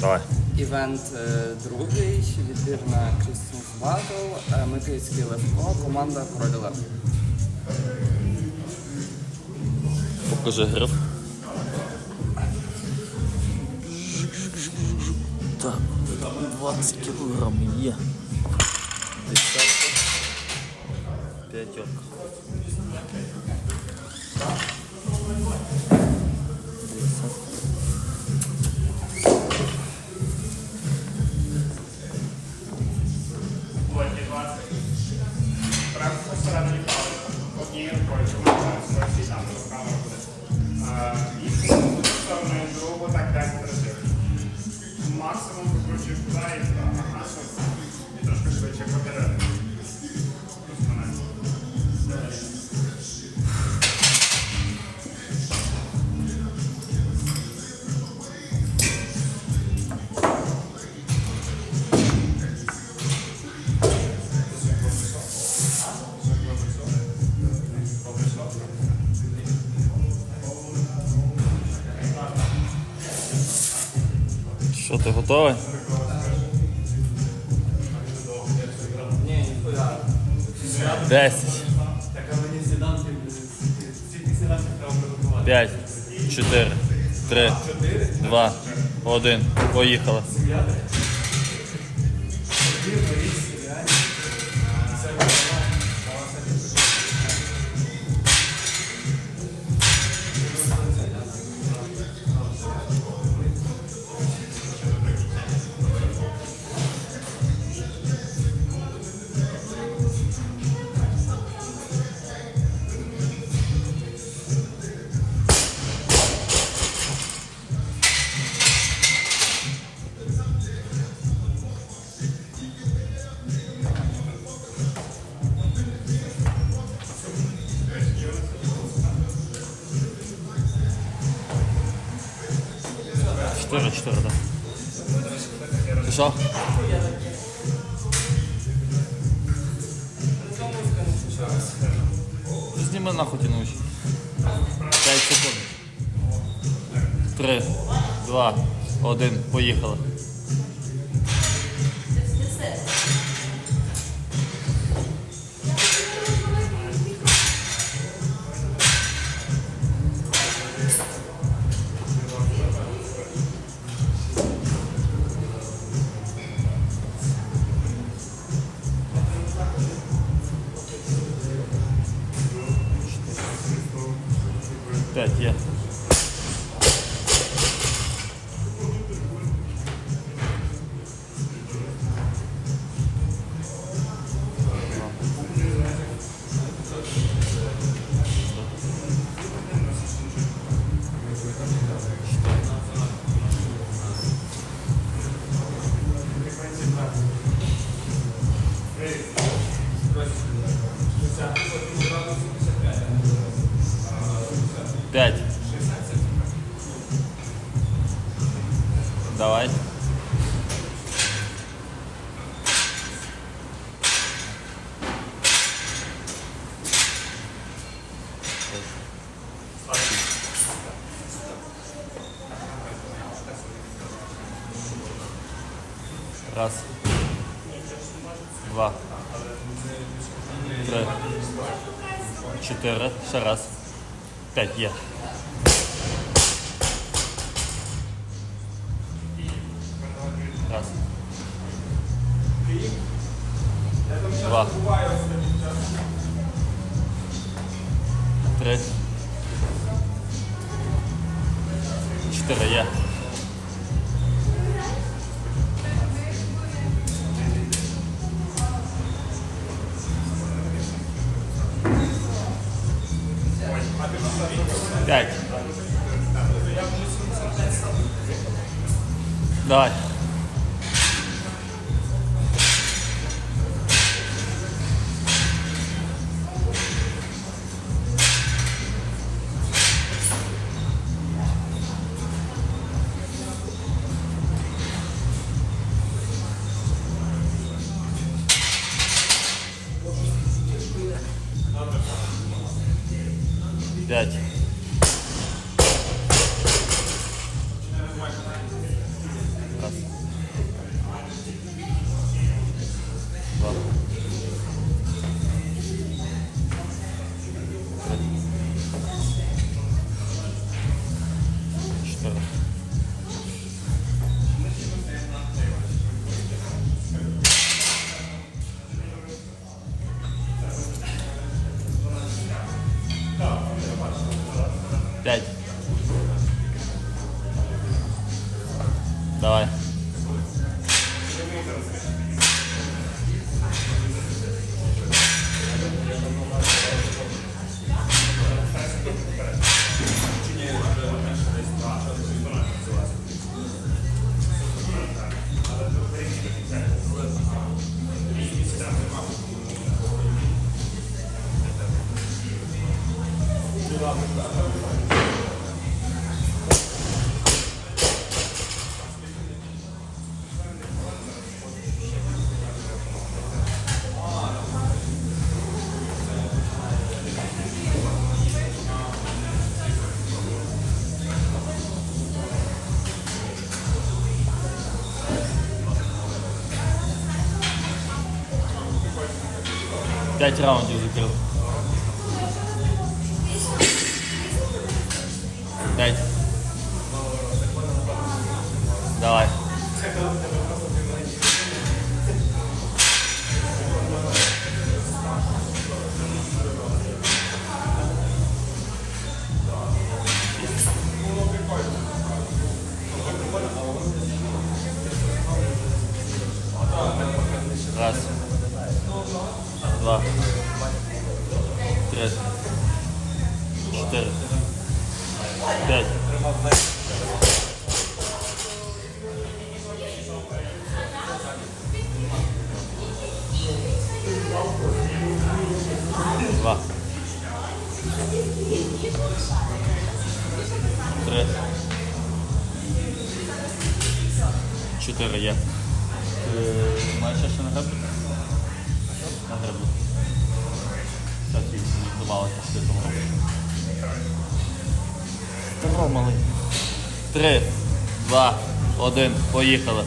Давай. Івент е, другий, відбір на Christmas Battle, е, Микитський Левко, команда Король Лев. Покажи гриф. Так, 20 кілограмів є. Десятка. П'ятерка. Десятка. Ти готовий? Десять. П'ять, чотири, три, два, один. Поїхали. Чотири, чотири, так. Ти? Зніми нахуй наушники. П'ять секунд. Три, два, один. Поїхали. П'ять є. П'ять. Раз. Два. Три. Чотири. Ще раз. П'ять є. Раз. Два. Saya 是九 Два. Три. Чотири є. Маєш ще на греблю? На греблю. Так, і не здавалося, що того. Здорово, малий. Три, два, один, поїхали.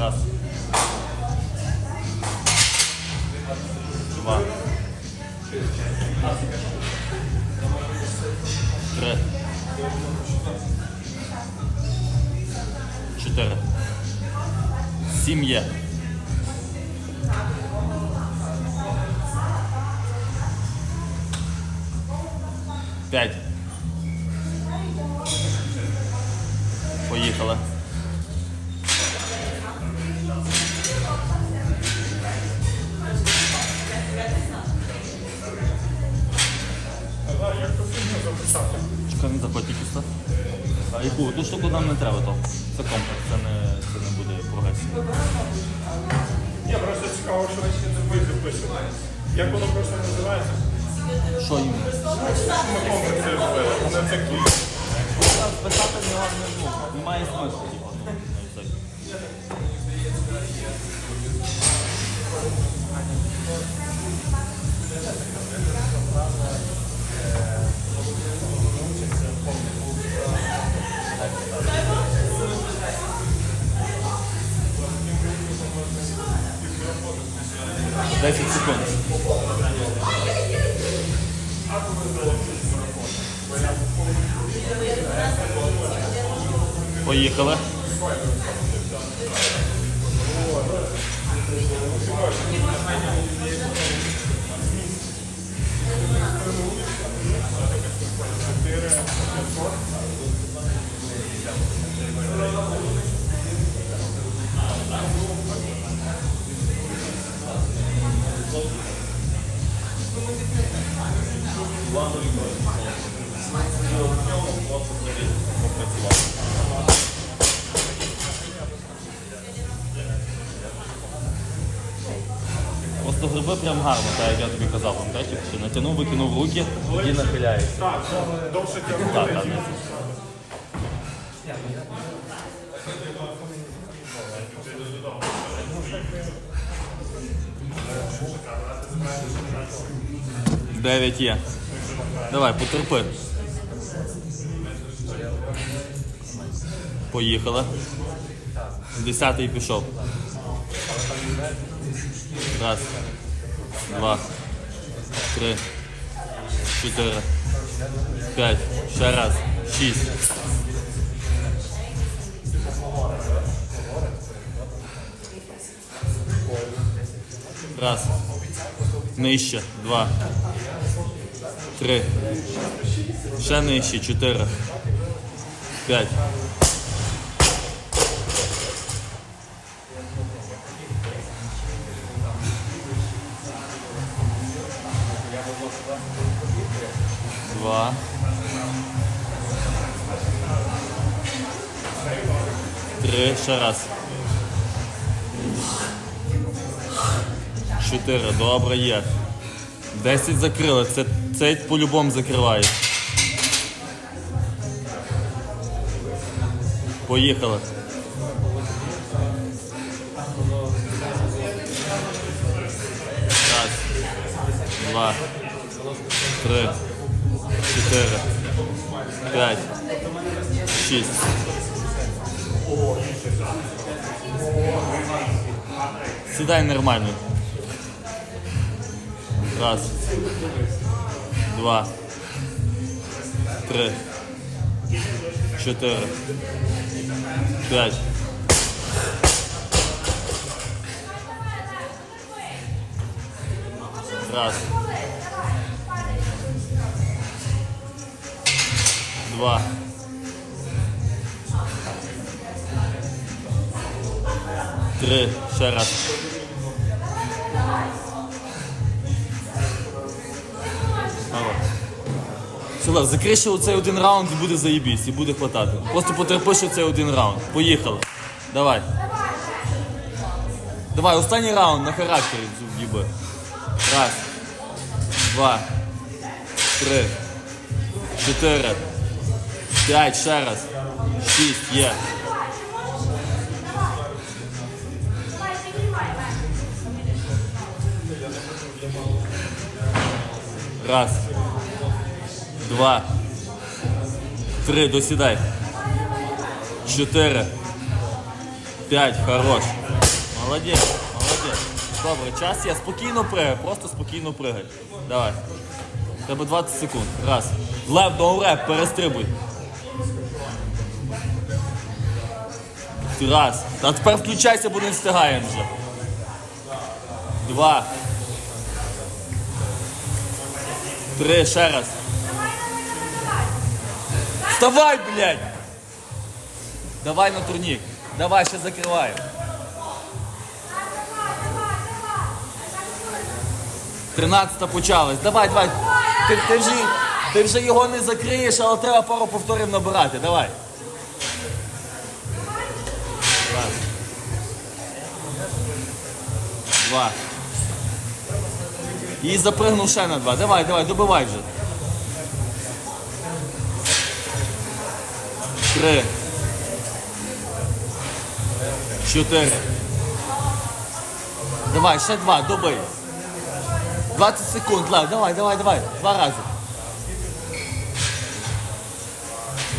Раз. Два. Три. Чотири. Сім є. П'ять. Поїхали. Яку ту штуку нам не треба, то це комплекс, це не, це не буде прогресія. Ні, просто цікаво, що ви ще не ви записували. Як воно просто називається? Що їм? Ми комплекси робили, вони це кліп. Писати в нього було. Немає смислу, типу. ну, і все. 10 секунд. Поїхали. Чотири, Просто гриби прям гарно, так як я тобі казав, пам'ятаєш, натягнув, викинув руки, тоді нахиляється. Так, довше тягнути. Дев'ять є. Давай, потерпи. Поїхали. Десятий пішов. Раз, два, три, чотири, п'ять, ще раз, шість. Раз. Нижче. Два. Три. Ще нижче. Чотири. П'ять. Два. Три. Ще раз. Чотири. Добре, є. Десять закрили. Це, це по-любому закриває. Поїхали. Раз. Два. Три. Чотири. П'ять. Шість. Сідай нормально. Раз. Два. Три. Чотири. П'ять. Раз. Два. Три. Ще раз. Сила, закрий ще оцей один раунд і буде заєбісь, і буде хватати. Просто потерпи ще цей один раунд. Поїхали. Давай. Давай, останній раунд на характері з'їби. Раз. Два. Три. Чотири. П'ять. Ще раз. Шість. Є. Раз. Два. Три. Досідай. Чотири. П'ять. Хорош. Молодець. Молодець. Добре, час є. Спокійно пригай. Просто спокійно пригай. Давай. Тебе 20 секунд. Раз. Лев до перестрибуй. Раз. А тепер включайся, бо не встигаємо вже. Два. Три, ще раз. Вставай, блядь! Давай на турнік. Давай, ще закриваємо. Тринадцята почалась. Давай, давай. Ти, ти, вже, ти вже його не закриєш, але треба пару повторів набирати. Давай. Раз. Два. І запригнув ще на два. Давай, давай, добивай вже. Три. Чотири. Давай, ще два, добий. 20 секунд, Лев, давай, давай, давай. Два рази.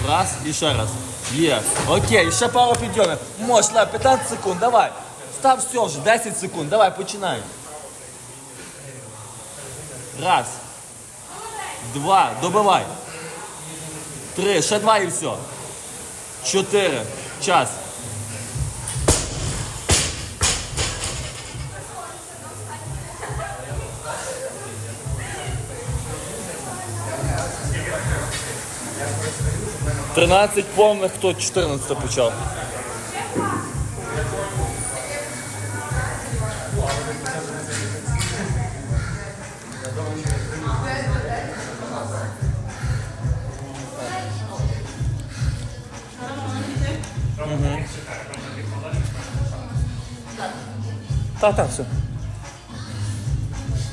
Раз і ще раз. Є. Окей, ще пару підйомів. Можеш, Лев, 15 секунд, давай. Став все вже, 10 секунд, давай, починай. Раз. Два. Добивай. Три. Ще два і все. Чотири. Час. Тринадцять повних, хто 14 почав. Так, так, все.